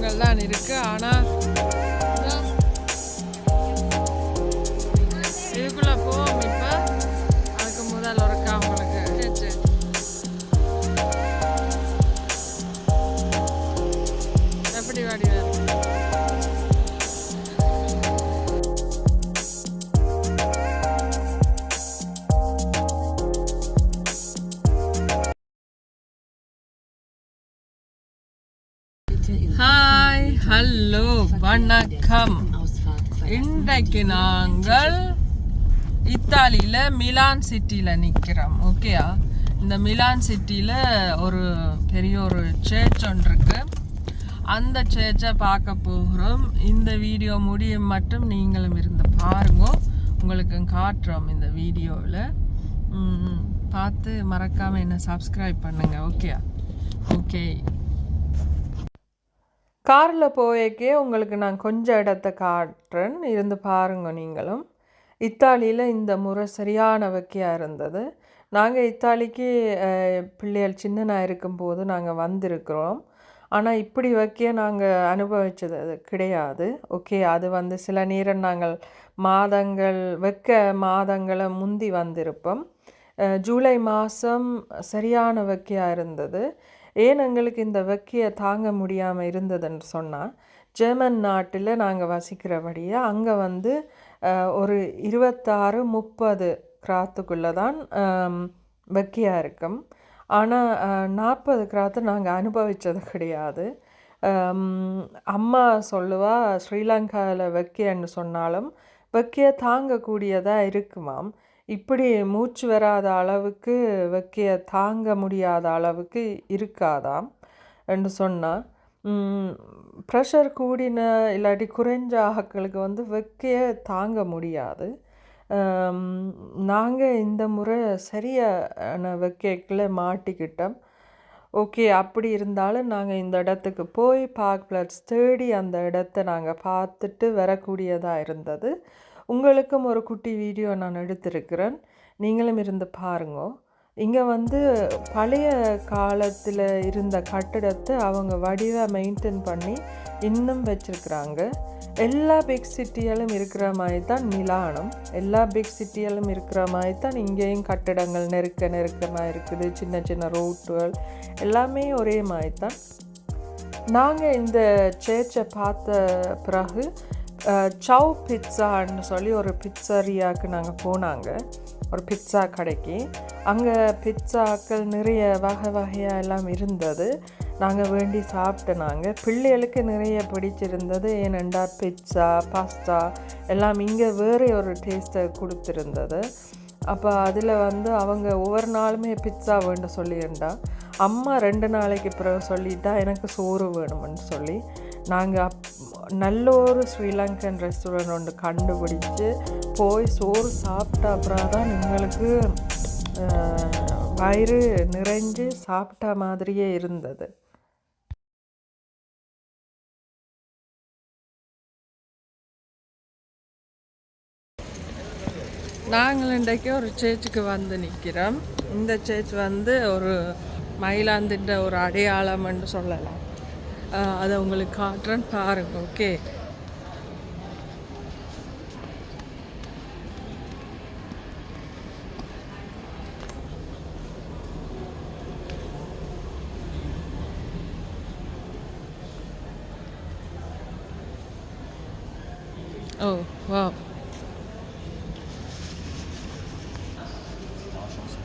இடங்கள் தான் இருக்குது ஆனால் வணக்கம். இன்றைக்கு நாங்கள் இத்தாலியில் மிலான் சிட்டியில் நிற்கிறோம் ஓகேயா இந்த மிலான் சிட்டியில் ஒரு பெரிய ஒரு சர்ச் ஒன்று இருக்கு. அந்த சர்ச்சை பார்க்க போகிறோம். இந்த வீடியோ முடியும் மட்டும் நீங்களும் இருந்து பாருங்க. உங்களுக்கு காட்டுறோம் இந்த வீடியோவில் பார்த்து மறக்காமல் என்ன சப்ஸ்கிரைப் பண்ணுங்க. ஓகேயா ஓகே காரில் போயக்கே உங்களுக்கு நான் கொஞ்சம் இடத்த காட்டுறேன். இருந்து பாருங்க நீங்களும். இத்தாலியில் இந்த முறை சரியான வக்கியாக இருந்தது. நாங்கள் இத்தாலிக்கு பிள்ளைகள் சின்னனாக இருக்கும்போது நாங்கள் வந்திருக்கிறோம். ஆனால் இப்படி வைக்க நாங்கள் அனுபவித்தது அது கிடையாது. ஓகே அது வந்து சில நேரம் நாங்கள் மாதங்கள் வைக்க மாதங்களை முந்தி வந்திருப்போம். ஜூலை மாதம் சரியான வைக்கையாக இருந்தது. ஏன் எங்களுக்கு இந்த வெக்கையை தாங்க முடியாமல் இருந்ததுன்னு சொன்னால் ஜெர்மன் நாட்டில் நாங்கள் வசிக்கிறபடியே அங்கே வந்து ஒரு இருபத்தாறு முப்பது கிராத்துக்குள்ளே தான் வெக்கையாக இருக்கும். ஆனால் நாற்பது கிராத்து நாங்கள் அனுபவித்தது கிடையாது. அம்மா சொல்லுவா ஸ்ரீலங்காவில் வெக்கைன்னு சொன்னாலும் வெக்கையை தாங்கக்கூடியதாக இருக்குமாம். இப்படி மூச்சு வராத அளவுக்கு வெக்கையை தாங்க முடியாத அளவுக்கு இருக்காதாம் என்று சொன்னால் ப்ரெஷர் கூடின இல்லாட்டி குறைஞ்ச ஆக்களுக்கு வந்து வெக்கையை தாங்க முடியாது. நாங்கள் இந்த முறை சரியான வெக்கைக்குள்ளே மாட்டிக்கிட்டோம். ஓகே அப்படி இருந்தாலும் நாங்கள் இந்த இடத்துக்கு போய் பார்க் பிளட்ஸ் தேடி அந்த இடத்த நாங்கள் பார்த்துட்டு வரக்கூடியதாக இருந்தது. உங்களுக்கும் ஒரு குட்டி வீடியோ நான் எடுத்திருக்கிறேன். நீங்களும் இருந்து பாருங்க. இங்கே வந்து பழைய காலத்தில் இருந்த கட்டிடத்தை அவங்க வடிவாக மெயின்டைன் பண்ணி இன்னும் வச்சுருக்குறாங்க. எல்லா பிக் சிட்டியிலும் இருக்கிற மாதிரி தான் மிலானம் எல்லா பிக் சிட்டியிலும் இருக்கிற மாதிரி தான் இங்கேயும் கட்டிடங்கள் நெருக்க நெருக்கமாக இருக்குது. சின்ன சின்ன ரோட்டுகள் எல்லாமே ஒரே மாதிரி தான் நாங்கள் இந்த சேர்ச்சை பார்த்த பிறகு சவ் பிட்சான்னு சொல்லி ஒரு பிட்சரியாவுக்கு நாங்கள் போனாங்க. ஒரு பிட்சா கடைக்கு. அங்கே பிட்சாக்கள் நிறைய வகை வகையாக எல்லாம் இருந்தது. நாங்கள் வேண்டி சாப்பிட்ட நாங்கள் பிள்ளைகளுக்கு நிறைய பிடிச்சிருந்தது. ஏனெண்டா பிட்சா பாஸ்தா எல்லாம் இங்கே வேறு ஒரு டேஸ்ட்டை கொடுத்துருந்தது. அப்போ அதில் வந்து அவங்க ஒவ்வொரு நாளுமே பிட்சா வேண்டு சொல்லியிருந்தா. அம்மா ரெண்டு நாளைக்கு பிறகு சொல்லிட்டா எனக்கு சோறு வேணும்னு சொல்லி. நாங்கள் அப் நல்ல ஒரு ஸ்ரீலங்கன் ரெஸ்டாரண்ட் ஒன்று கண்டுபிடிச்சு போய் சோறு சாப்பிட்ட அப்புறம் தான் எங்களுக்கு வயிறு நிறைஞ்சு சாப்பிட்ட மாதிரியே இருந்தது. நாங்கள் இன்றைக்கு ஒரு சேர்ச்சுக்கு வந்து நிற்கிறோம் இந்த சேர்ச் வந்து ஒரு மயிலாந்தின்ற ஒரு அடையாளம்னு சொல்லலாம். அதை உங்களுக்கு காட்டுறேன்னு பாருங்க ஓகே ஓ வா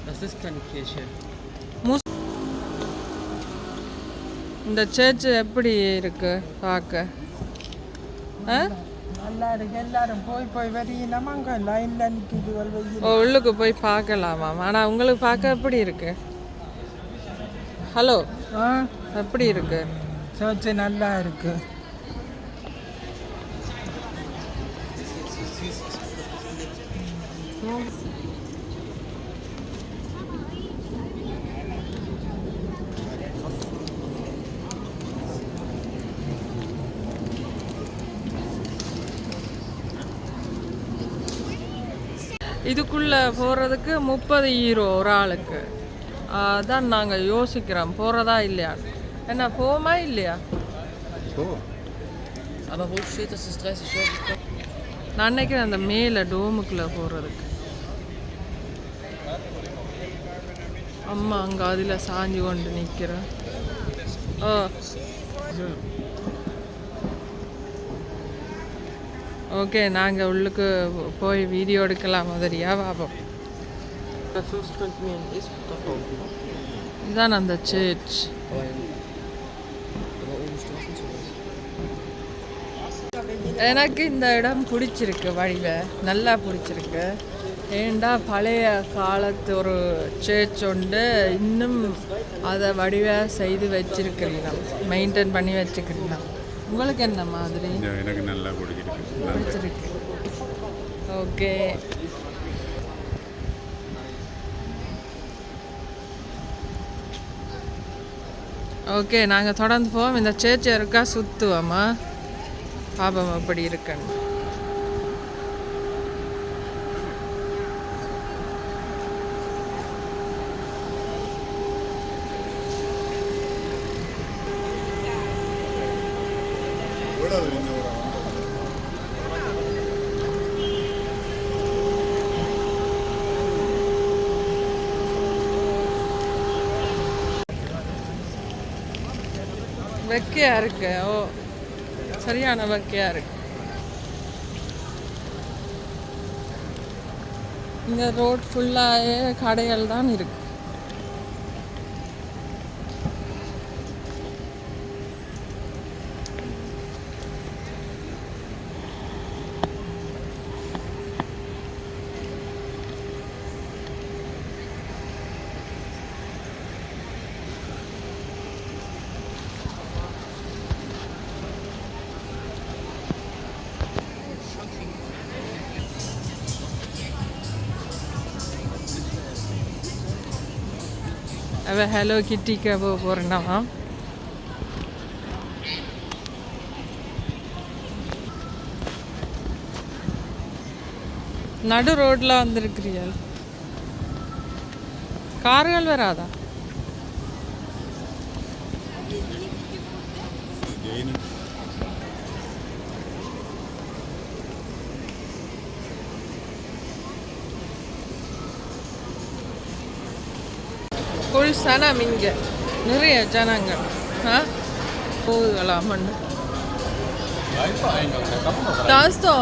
Das ist keine Kirche. இந்த சர்ச் எப்படி இருக்கு? பார்க்க. ஆ? நல்லா இருக்கு எல்லாரும் போய் போய் வரீங்கன்னா அங்கே லைனில் நிற்கிது ஓ உள்ளுக்கு போய் பார்க்கலாமா? ஆனால் உங்களுக்கு பார்க்க எப்படி இருக்கு? ஹலோ ஆ? எப்படி இருக்கு? சர்ச்சு நல்லா இருக்கு. இதுக்குள்ள போகிறதுக்கு முப்பது ஈரோ ஒரு ஆளுக்கு. அதான் நாங்கள் யோசிக்கிறோம். போகிறதா இல்லையா? என்ன போமா இல்லையா? Aber wo steht, dass es 30 Euro kostet? நான் நினைக்கிறேன் அந்த மேலே டோமுக்குள்ளே போகிறதுக்கு அம்மா அங்கே அதில் சாஞ்சு கொண்டு நிற்கிறேன் ஓ ஓகே நாங்கள் உள்ளுக்கு போய் வீடியோ எடுக்கலாம் மாதிரியா பாப்போம். Das 25 Millionen ist doch auch. இதுதான் அந்த சர்ச் எனக்கு இந்த இடம் பிடிச்சிருக்கு வழியில் நல்லா பிடிச்சிருக்கு. ஏண்டா பழைய காலத்து ஒரு சேர்ச் உண்டு இன்னும் அதை வடிவ செய்து வச்சிருக்கிறீங்க மெயின்டைன் பண்ணி வச்சுக்கிறீங்க உங்களுக்கு என்ன மாதிரி? எனக்கு நல்லா பிடிச்சிருக்கு. ஓகே. ஓகே நாங்கள் தொடர்ந்து போவோம். இந்த சேர்ச் இருக்கா? சுற்றுவோமா பாப்போம் எப்படி இருக்குன்னு. வெக்கையா இருக்கு? ஓ சரியான வெக்கையா இருக்கு. இந்த ரோட் ஃபுல்லாகவே கடைகள் தான் இருக்கு. அவள் ஹலோ கிட்டிக்கு போக போகிறேன்னா நடு ரோட்டில் வந்திருக்கிறியா? கார்கள் வராதா? ஃபுல் சனம் நிறைய ஜனங்கள். ஆ? போகலாமன்னு தாஸ்தோ?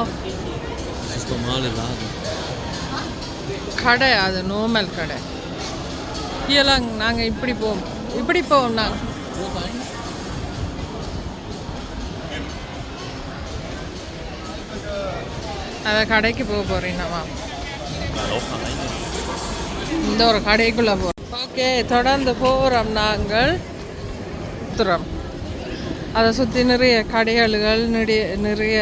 கடை அது நோமல் கடை. இயலாங்க நாங்கள் இப்படி போவோம். இப்படி போவோம் நாங்கள் அதை கடைக்கு போக போறீங்கம்மா இந்த ஒரு கடைக்குள்ள போகிறோம் ஓகே தொடர்ந்து போகிறோம் நாங்கள். சுத்துறோம் அதை சுற்றி நிறைய கடைகளுகள் நிறைய நிறைய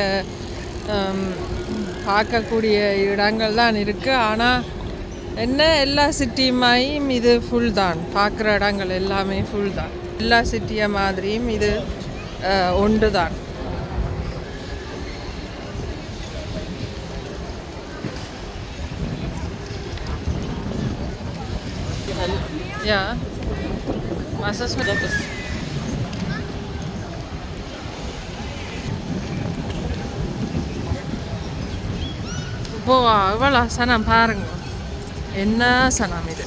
பார்க்கக்கூடிய இடங்கள் தான் இருக்குது ஆனால் என்ன எல்லா சிட்டியுமாயும் இது ஃபுல் தான். பார்க்குற இடங்கள் எல்லாமே ஃபுல் தான். எல்லா சிட்டியை மாதிரியும் இது ஒன்று தான் Ya. Was ist mit இப்போ இவ்வளோ சனம் பாருங்க என்ன சனம் இது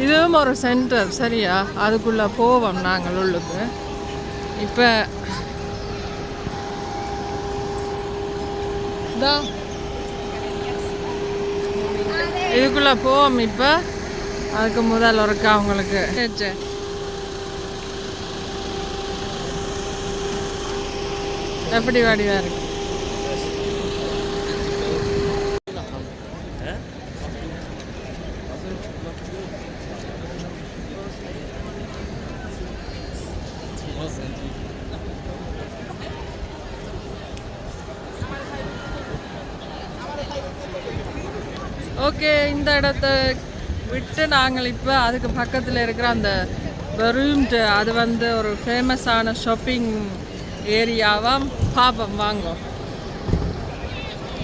இதுவும் ஒரு சென்டர் சரியா அதுக்குள்ளே போவோம் நாங்கள் உள்ளுக்கு இப்போ இதோ. இதுக்குள்ள போவோம் இப்போ அதுக்கு முதல் ஒருக்கா அவங்களுக்கு சரி. எப்படி வடிவா இருக்கு ஓகே இந்த இடத்த விட்டு நாங்கள் இப்போ அதுக்கு பக்கத்தில் இருக்கிற அந்த பெரூம்டு அது வந்து ஒரு ஃபேமஸான ஷாப்பிங் ஏரியாவாக பாப்பம் வாங்கோ.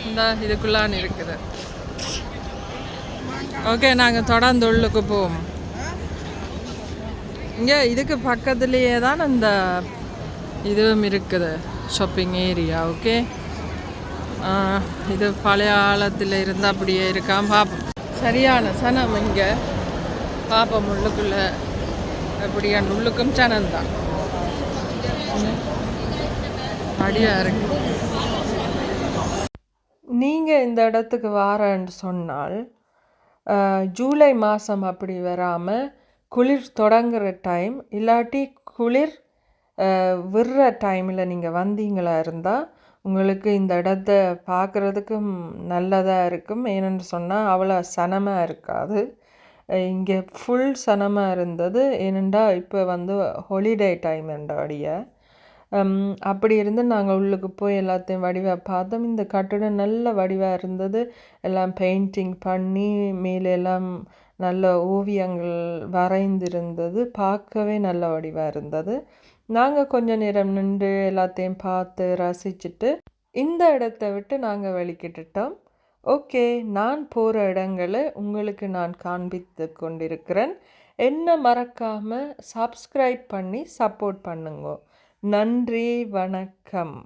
இந்த இதுக்குள்ளான்னு இருக்குது. ஓகே நாங்கள் தொடர்ந்து உள்ளுக்கு போவோம். இங்கே இதுக்கு பக்கத்துலேயே தான் அந்த இதுவும் இருக்குது ஷாப்பிங் ஏரியா ஓகே? இது பழைய காலத்தில் இருந்தால் அப்படியே இருக்கான் பார்ப்போம் சரியான சனம் இங்கே. பார்ப்போம் உள்ளுக்குள்ளே. அப்படியான உள்ளுக்கும் சனம்தான் அடியாக இருக்கு. நீங்கள் இந்த இடத்துக்கு வரேன்னு சொன்னால் ஜூலை மாதம் அப்படி வராமல் குளிர் தொடங்குகிற டைம் இல்லாட்டி குளிர் விடுற டைமில் நீங்கள் வந்தீங்களா இருந்தால் உங்களுக்கு இந்த இடத்த பார்க்குறதுக்கு நல்லதாக இருக்கும். ஏனென்று சொன்னால் அவ்வளோ சனமாக இருக்காது. இங்கே ஃபுல் சனமாக இருந்தது. ஏனெண்டா இப்போ வந்து ஹாலிடே டைம் என்றாடிய. அப்படி இருந்து நாங்கள் உள்ளுக்கு போய் எல்லாத்தையும் வடிவாக பார்த்தோம். இந்த கட்டிடம் நல்ல வடிவாக இருந்தது. எல்லாம் பெயிண்டிங் பண்ணி மேலே எல்லாம் நல்ல ஓவியங்கள் வரைந்திருந்தது. பார்க்கவே நல்ல வடிவாக இருந்தது. நாங்கள் கொஞ்ச நேரம் நின்று எல்லாத்தையும் பார்த்து ரசிச்சுட்டு இந்த இடத்த விட்டு நாங்கள் வெளிக்கிட்டுட்டோம். ஓகே நான் போகிற இடங்களை உங்களுக்கு நான் காண்பித்து கொண்டிருக்கிறேன். என்ன மறக்காமல் சப்ஸ்கிரைப் பண்ணி சப்போர்ட் பண்ணுங்க. நன்றி வணக்கம்.